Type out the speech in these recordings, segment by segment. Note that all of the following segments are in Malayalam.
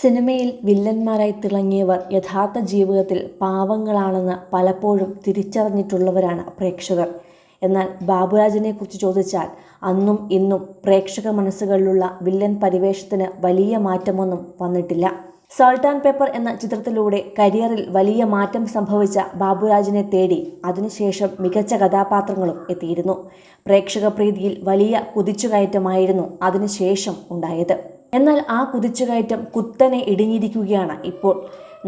സിനിമയിൽ വില്ലന്മാരായി തിളങ്ങിയവർ യഥാർത്ഥ ജീവിതത്തിൽ പാവങ്ങളാണെന്ന് പലപ്പോഴും തിരിച്ചറിഞ്ഞിട്ടുള്ളവരാണ് പ്രേക്ഷകർ. എന്നാൽ ബാബുരാജിനെക്കുറിച്ച് ചോദിച്ചാൽ അന്നും ഇന്നും പ്രേക്ഷക മനസ്സുകളിലുള്ള വില്ലൻ പരിവേഷത്തിന് വലിയ മാറ്റമൊന്നും വന്നിട്ടില്ല. സോൾട്ട് പേപ്പർ എന്ന ചിത്രത്തിലൂടെ കരിയറിൽ വലിയ മാറ്റം സംഭവിച്ച ബാബുരാജിനെ തേടി അതിനുശേഷം മികച്ച കഥാപാത്രങ്ങളും എത്തിയിരുന്നു. പ്രേക്ഷക പ്രീതിയിൽ വലിയ കുതിച്ചുകയറ്റമായിരുന്നു അതിനുശേഷം ഉണ്ടായത്. എന്നാൽ ആ കുതിച്ചുകയറ്റം കുത്തനെ ഇടിഞ്ഞിരിക്കുകയാണ് ഇപ്പോൾ.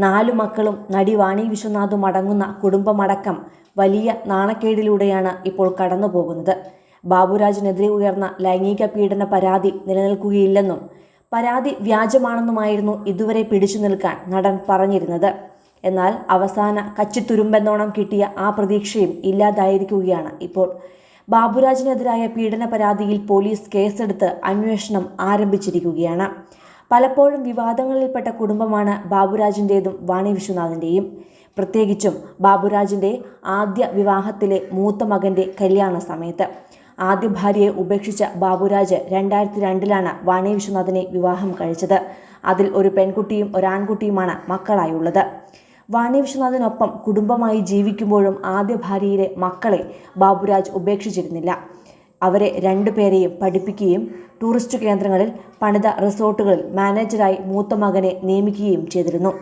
നാലു മക്കളും നടി വാണി വിശ്വനാഥും അടങ്ങുന്ന കുടുംബമടക്കം വലിയ നാണക്കേടിലൂടെയാണ് ഇപ്പോൾ കടന്നു പോകുന്നത് ബാബുരാജിനെതിരെ ഉയർന്ന ലൈംഗിക പീഡന പരാതി നിലനിൽക്കുകയില്ലെന്നും പരാതി വ്യാജമാണെന്നുമായിരുന്നു ഇതുവരെ പിടിച്ചു നിൽക്കാൻ നടൻ പറഞ്ഞിരുന്നത്. എന്നാൽ അവസാന കച്ചിത്തുരുമ്പെന്നോണം കിട്ടിയ ആ പ്രതീക്ഷയും ഇല്ലാതായിരിക്കുകയാണ് ഇപ്പോൾ. ബാബുരാജിനെതിരായ പീഡന പരാതിയിൽ പോലീസ് കേസെടുത്ത് അന്വേഷണം ആരംഭിച്ചിരിക്കുകയാണ്. പലപ്പോഴും വിവാദങ്ങളിൽപ്പെട്ട കുടുംബമാണ് ബാബുരാജിന്റേതും വാണി വിശ്വനാഥിന്റെയും പ്രത്യേകിച്ചും ബാബുരാജിന്റെ ആദ്യ വിവാഹത്തിലെ മൂത്ത മകന്റെ കല്യാണ സമയത്ത്. ആദ്യ ഭാര്യയെ ഉപേക്ഷിച്ച ബാബുരാജ് രണ്ടായിരത്തി രണ്ടിലാണ് വാണി വിശ്വനാഥിനെ വിവാഹം കഴിച്ചത്. അതിൽ ഒരു പെൺകുട്ടിയും ഒരാൺകുട്ടിയുമാണ് മക്കളായുള്ളത്. വാണി വിശ്വനാഥിനൊപ്പം കുടുംബമായി ജീവിക്കുമ്പോഴും ആദ്യ ഭാര്യയിലെ മക്കളെ ബാബുരാജ് ഉപേക്ഷിച്ചിരുന്നില്ല. അവരെ രണ്ടുപേരെയും പഠിപ്പിക്കുകയും ടൂറിസ്റ്റ് കേന്ദ്രങ്ങളിൽ പണിത റിസോർട്ടുകളിൽ മാനേജരായി മൂത്ത മകനെ നിയമിക്കുകയും ചെയ്തിരുന്നു.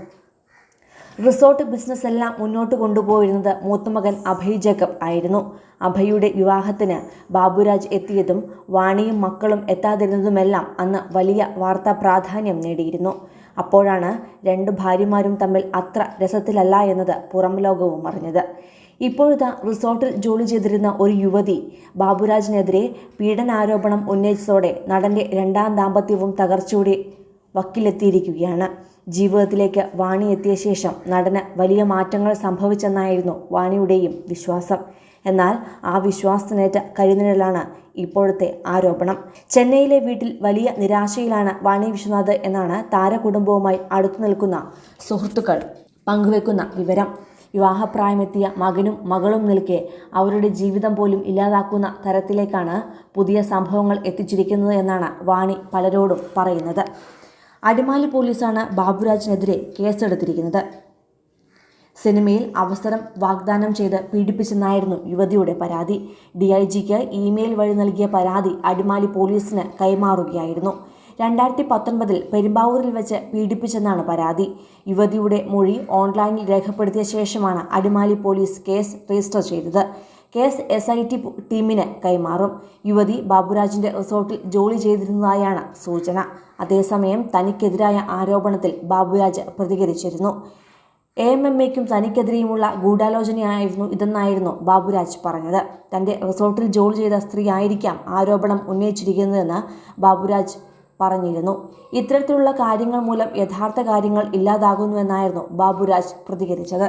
റിസോർട്ട് ബിസിനസ് എല്ലാം മുന്നോട്ട് കൊണ്ടുപോയിരുന്നത് മൂത്തമകൻ അഭയ് ജേക്കബ് ആയിരുന്നു. അഭയുടെ വിവാഹത്തിന് ബാബുരാജ് എത്തിയതും വാണിയും മക്കളും എത്താതിരുന്നതുമെല്ലാം അന്ന് വലിയ വാർത്താ പ്രാധാന്യം നേടിയിരുന്നു. അപ്പോഴാണ് രണ്ട് ഭാര്യമാരും തമ്മിൽ അത്ര രസത്തിലല്ല എന്നത് പുറം ലോകവും അറിഞ്ഞത്. ഇപ്പോഴത്തെ റിസോർട്ടിൽ ജോലി ചെയ്തിരുന്ന ഒരു യുവതി ബാബുരാജിനെതിരെ പീഡനാരോപണം ഉന്നയിച്ചതോടെ നടന്റെ രണ്ടാം ദാമ്പത്യവും തകർച്ചയുടെ വക്കിലെത്തിയിരിക്കുകയാണ്. ജീവിതത്തിലേക്ക് വാണി എത്തിയ ശേഷം നടന് വലിയ മാറ്റങ്ങൾ സംഭവിച്ചെന്നായിരുന്നു വാണിയുടെയും വിശ്വാസം. എന്നാൽ ആ വിശ്വാസത്തിനേറ്റ കരിനിഴലാണ് ഇപ്പോഴത്തെ ആരോപണം. ചെന്നൈയിലെ വീട്ടിൽ വലിയ നിരാശയിലാണ് വാണി വിശ്വനാഥ് എന്നാണ് താരകുടുംബവുമായി അടുത്തു നിൽക്കുന്ന സുഹൃത്തുക്കൾ പങ്കുവെക്കുന്ന വിവരം. വിവാഹപ്രായമെത്തിയ മകനും മകളും നിൽക്കെ അവരുടെ ജീവിതം പോലും ഇല്ലാതാക്കുന്ന തരത്തിലേക്കാണ് പുതിയ സംഭവങ്ങൾ എത്തിച്ചിരിക്കുന്നത് എന്നാണ് വാണി പലരോടും പറയുന്നത്. അടിമാലി പോലീസാണ് ബാബുരാജിനെതിരെ കേസെടുത്തിരിക്കുന്നത്. സിനിമയിൽ അവസരം വാഗ്ദാനം ചെയ്ത് പീഡിപ്പിച്ചെന്നായിരുന്നു യുവതിയുടെ പരാതി. ഡി ഐ ജിക്ക് ഇമെയിൽ വഴി നൽകിയ പരാതി അടിമാലി പോലീസിന് കൈമാറുകയായിരുന്നു. രണ്ടായിരത്തി പത്തൊൻപതിൽ പെരുമ്പാവൂരിൽ വെച്ച് പീഡിപ്പിച്ചെന്നാണ് പരാതി. യുവതിയുടെ മൊഴി ഓൺലൈനിൽ രേഖപ്പെടുത്തിയ ശേഷമാണ് അടിമാലി പോലീസ് കേസ് രജിസ്റ്റർ ചെയ്തത്. കേസ് എസ് ഐ ടി ടീമിന് കൈമാറും. യുവതി ബാബുരാജിന്റെ റിസോർട്ടിൽ ജോലി ചെയ്തിരുന്നതായാണ് സൂചന. അതേസമയം തനിക്കെതിരായ ആരോപണത്തിൽ ബാബുരാജ് പ്രതികരിച്ചിരുന്നു. എ എം എം എക്കും തനിക്കെതിരെയുമുള്ള ഗൂഢാലോചനയായിരുന്നു ഇതെന്നായിരുന്നു ബാബുരാജ് പറഞ്ഞത്. തന്റെ റിസോർട്ടിൽ ജോലി ചെയ്ത സ്ത്രീ ആയിരിക്കാം ആരോപണം ഉന്നയിച്ചിരിക്കുന്നതെന്ന് ബാബുരാജ് പറഞ്ഞിരുന്നു. ഇത്തരത്തിലുള്ള കാര്യങ്ങൾ മൂലം യഥാർത്ഥ കാര്യങ്ങൾ ഇല്ലാതാകുന്നുവെന്നായിരുന്നു ബാബുരാജ് പ്രതികരിച്ചത്.